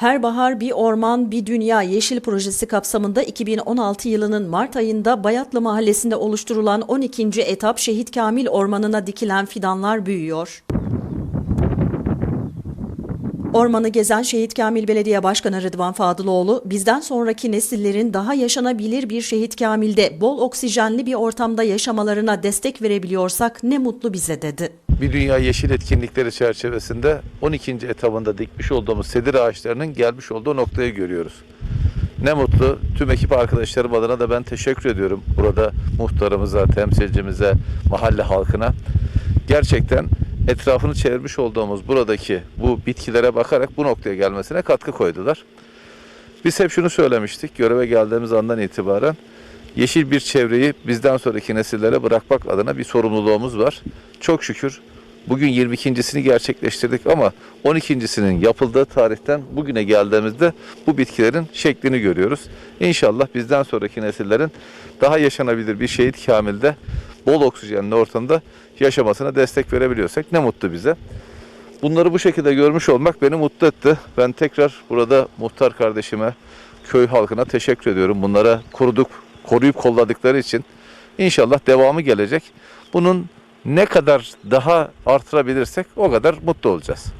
Her bahar bir orman bir dünya yeşil projesi kapsamında 2016 yılının Mart ayında Bayatlı Mahallesi'nde oluşturulan 12. etap Şehit Kamil Ormanı'na dikilen fidanlar büyüyor. Ormanı gezen Şehit Kamil Belediye Başkanı Rıdvan Fadıloğlu, bizden sonraki nesillerin daha yaşanabilir bir Şehit Kamil'de bol oksijenli bir ortamda yaşamalarına destek verebiliyorsak ne mutlu bize dedi. Bir Dünya Yeşil Etkinlikleri çerçevesinde 12. etabında dikmiş olduğumuz sedir ağaçlarının gelmiş olduğu noktayı görüyoruz. Ne mutlu tüm ekip arkadaşlarım adına da ben teşekkür ediyorum. Burada muhtarımıza, temsilcimize, mahalle halkına. Gerçekten etrafını çevirmiş olduğumuz buradaki bu bitkilere bakarak bu noktaya gelmesine katkı koydular. Biz hep şunu söylemiştik göreve geldiğimiz andan itibaren. Yeşil bir çevreyi bizden sonraki nesillere bırakmak adına bir sorumluluğumuz var. Çok şükür bugün 22.sini gerçekleştirdik ama 12.sinin yapıldığı tarihten bugüne geldiğimizde bu bitkilerin şeklini görüyoruz. İnşallah bizden sonraki nesillerin daha yaşanabilir bir şehit kamilde bol oksijenli ortamda yaşamasına destek verebiliyorsak ne mutlu bize. Bunları bu şekilde görmüş olmak beni mutlu etti. Ben tekrar burada muhtar kardeşime, köy halkına teşekkür ediyorum. Bunlara koruduk, koruyup kolladıkları için. İnşallah devamı gelecek. Bunun ne kadar daha artırabilirsek o kadar mutlu olacağız.